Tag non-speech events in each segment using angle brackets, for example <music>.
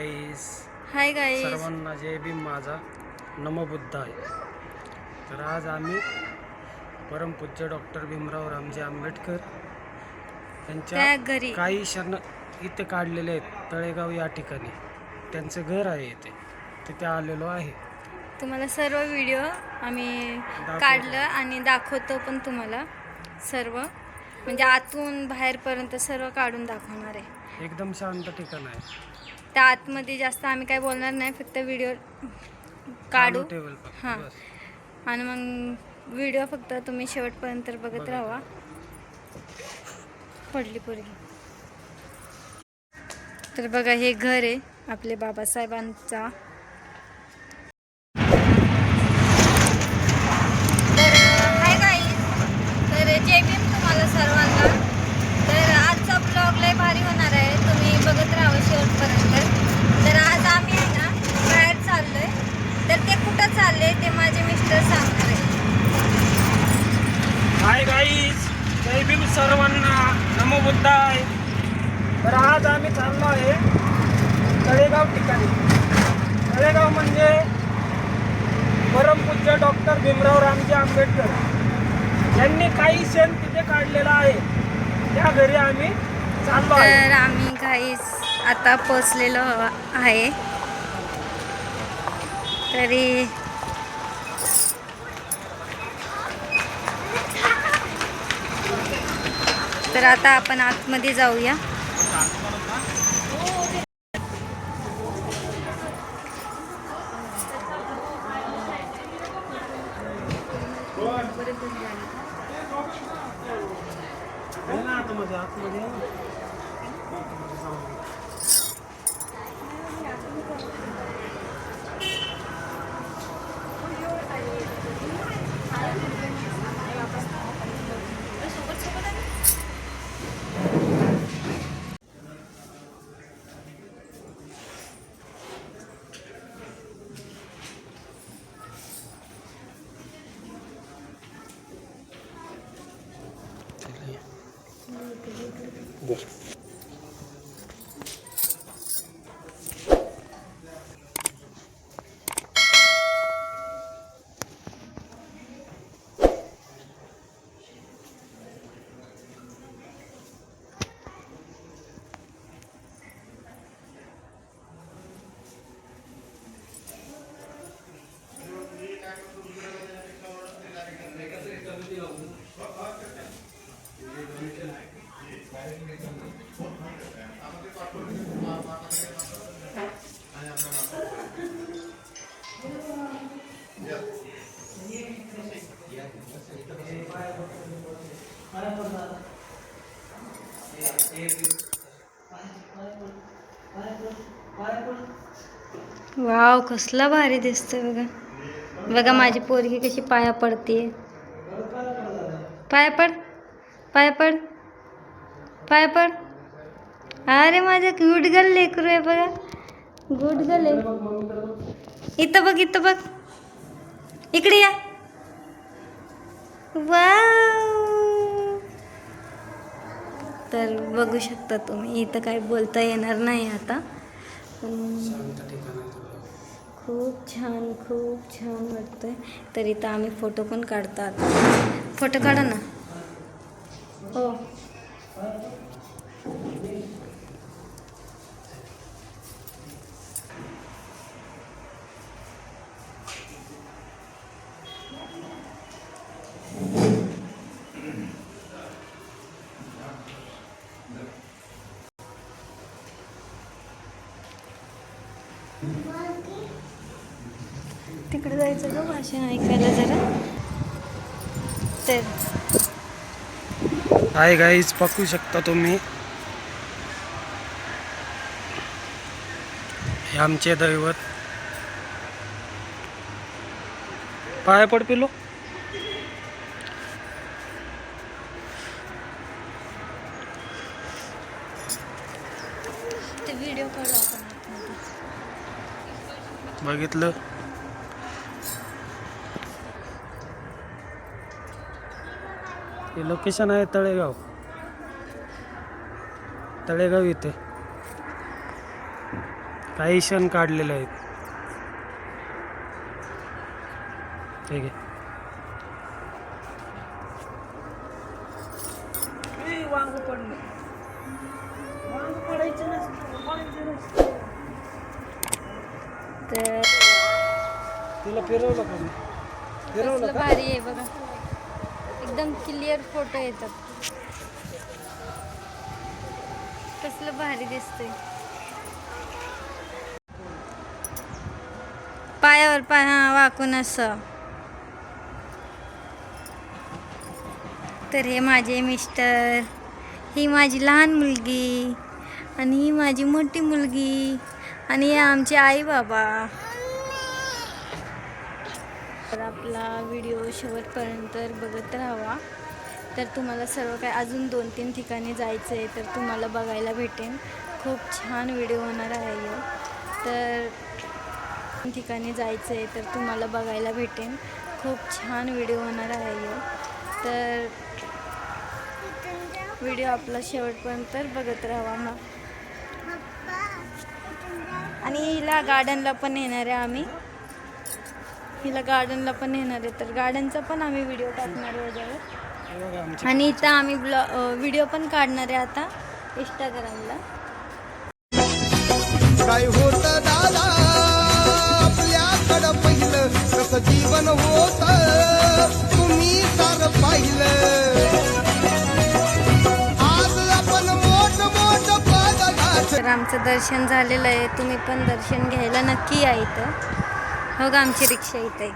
गाईस hi guys सर्वांना जय भीम माझा. नमोबुद्ध आहे तर आज आम्ही परमपूज्य डॉक्टर भीमराव रामजी आंबेडकर त्या यांच्या घरी. काही क्षण इथे काढलेले आहेत तळेगाव या ठिकाणी. त्यांचं घर आहे इथे. तिथे आलेलो आहे. तुम्हाला सर्व व्हिडिओ आम्ही काढलं आणि दाखवतो पण तुम्हाला सर्व. म्हणजे आतून बाहेरपर्यंत सर्व काढून दाखवणार आहे. एकदम शांत ठिकाण आहे. त्या आतमध्ये जास्त आम्ही काय बोलणार नाही फक्त व्हिडिओ काढू. हां. आणि मग व्हिडिओ फक्त तुम्ही शेवटपर्यंत बघत बघत राहा पडली पोरगी. तर बघा हे घर आहे आपले बाबासाहेबांचा तर हाय गाईज तर जय भीम तुम्हाला सर्वांना तर आजचा ब्लॉग लय भारी होणार आहे तुम्ही बघत राहा शेवटपर्यंत तर आज आम्ही आहे ना बाहेर चाललोय तर ते कुठं चालले ते माझे मिस्टर सांगणार आहे हाय गाईज जय भीम सर्वांना नमोबुद्ध आहे तर आज आम्ही चाललो आहे तळेगाव ठिकाणी म्हणजे परमपूज्य डॉक्टर भीमराव रामजी आंबेडकर यांनी काही क्षण तिथे काढलेला आहे. त्या घरी आम्ही चाललो तर आम्ही काही आता पोचलेलो आहे. तरी तर आता आपण आतमध्ये जाऊया. आहे ना आतमध्ये आतमध्ये वाव कसला भारी दिसतोय बघा. बघा माझी पोरगी कशी पाया पडते पाया पड पाया पड पाया पड. अरे माझं गुड गर्ल लेकरू आहे बघा. गुड गर्ल आहे. इथं बघ इथं बघ. इकडे या. वाव. तर बघू शकता तुम्ही इथं काही बोलता येणार नाही आता पण शांत ठिकाण आहे थोडं. खूप छान खूप छान वाटतंय. तर इथं आम्ही फोटो पण काढतात फोटो काढा ना. हो. तिकडे जायचं का भाषण ऐकायला जरा. तर हाय गाईज पकू शकता तुम्ही? हे आमचे दैवत. पाय पड पिलो ते व्हिडिओ काढू आपण आतमध्ये. बघितलं? हे लोकेशन आहे तळेगाव. तळेगाव इथे. काही क्षण काढलेले आहेत. ठीक आहे तिला फिरवलं का? फिरवलं भारी आहे बघा. एकदम क्लिअर फोटो येतात. कसलं भारी दिसतंय. पायावर पाय हा वाकून असं. तर हे माझे मिस्टर ही माझी लहान मुलगी आणि ही माझी मोठी मुलगी आणि हे आमचे आई बाबा. हा व्हिडिओ शेवटपर्यंत बघत राहावा. तर तुम्हाला सर्व काय अजून दोन तीन ठिकाणी जायचं आहे तर तुम्हाला बघायला भेटेल खूप छान व्हिडिओ होणार आहे तर ठिकाणी जायचं आहे तर तुम्हाला बघायला भेटेल खूप छान व्हिडिओ होणार आहे तर व्हिडिओ आपला शेवटपर्यंत बघत राहावा मग. आणि हिला गार्डनला पण येणार आहे आम्ही. हिला गार्डनला पण येणार आहे. तर गार्डनचा पण आम्ही व्हिडिओ टाकणार आहे हे आणि इथं आम्ही ब्लॉ व्हिडिओ पण काढणार आहे आता इंस्टाग्रामला काय होत दादा? आपल्याकडं पहिलं कसं जीवन होत? तुम्ही सार पाहिलं. आज आपण मोठ मोठ पद तर आमचं दर्शन झालेलं आहे. तुम्ही पण दर्शन घ्यायला नक्की या इथं. हो का आमची रिक्षा इथं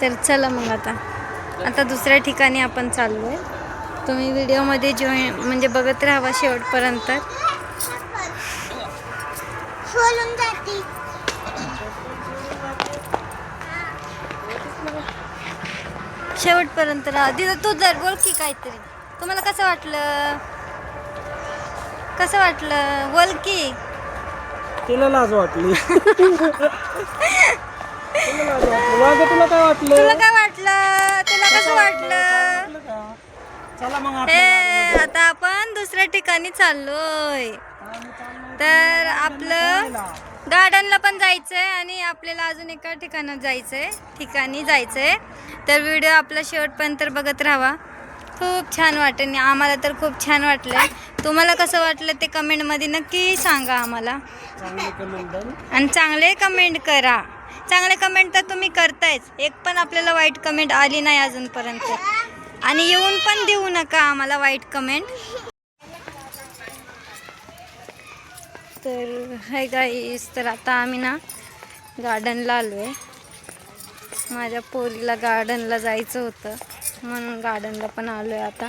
तर चला मग आता. आता दुसऱ्या ठिकाणी आपण चाललो आहे तुम्ही व्हिडिओमध्ये जॉईन म्हणजे बघत राहावा शेवटपर्यंत. शेवटपर्यंत राहा. तू जर बोल की काहीतरी. तुम्हाला कसं वाटलं? कसं वाटलं? बोल की. तिला लाज वाटली. तिला लाज वाटली. वांग तुला काय वाटलं? तुला काय वाटलं? तुला कसं वाटलं? वाटलं का? चला मग हे आपल्या आता आपण दुसऱ्या ठिकाणी चाललोय. तर आपलं गार्डनला पण जायचंय आणि आपल्याला अजून एका ठिकाणात जायचंय ठिकाणी जायचंय. तर व्हिडिओ आपला शेवटपर्यंत बघत राहावा खूप छान वाटेल आम्हाला तर खूप छान वाटलंय. तुम्हाला कसं वाटलं ते कमेंटमध्ये नक्की सांगा आम्हाला. आणि चांगले कमेंट करा. चांगले कमेंट तर तुम्ही करतायच. एक पण आपल्याला वाईट कमेंट आली नाही अजूनपर्यंत. आणि येऊन पण देऊ नका आम्हाला वाईट कमेंट. तर हाय गाईस तर आता आम्ही ना गार्डनला आलो आहे माझ्या पोरीला गार्डनला जायचं होतं. म्हणून गार्डनला पण आलो आहे आता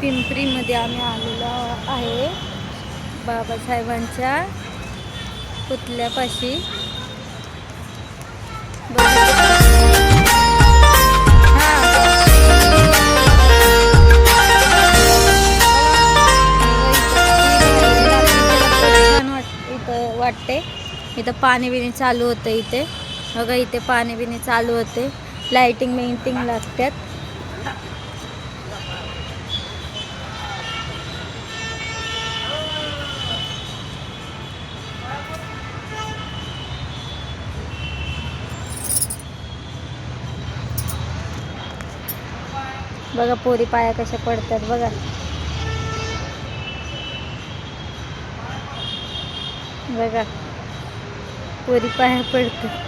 पिंपरीमध्ये आम्ही आलेलो आहे बाबासाहेबांच्या पुतल्यापाशी. छान वाट इथं वाटते इथं पाणी बिणी चालू होतं इथे. बघा इथे पाणी बिणी चालू होते. लाइटिंग मेंटिंग लागतात. बघा पोरी पाया कशा पडतात बघा. बघा. पोरी पाया पडतात.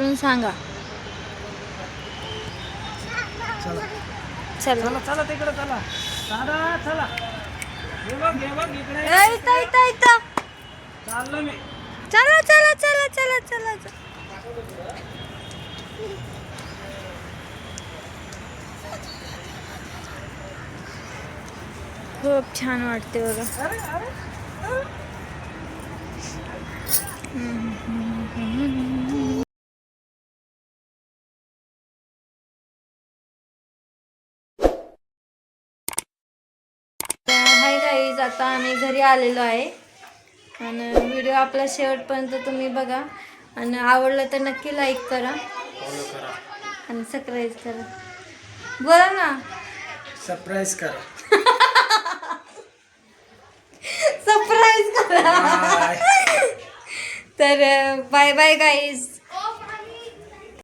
करून सांगा. चला. चला. चला तिकडे चला. दादा चला. हे बघ हे बघ इकडे. ए, इथं इथं इथं. चाललो मी. चला चला चला चला चला चला. खूप छान वाटते बघा. अरे अरे आता आम्ही घरी आलेलो आहे. आणि व्हिडिओ आपला शेवटपर्यंत तुम्ही बघा. आणि आवडलं तर नक्की लाईक करा. आणि सबस्क्राईब करा. बोला ना. सरप्राईज करा. <laughs> सरप्राईज करा. तर बाय बाय गाईज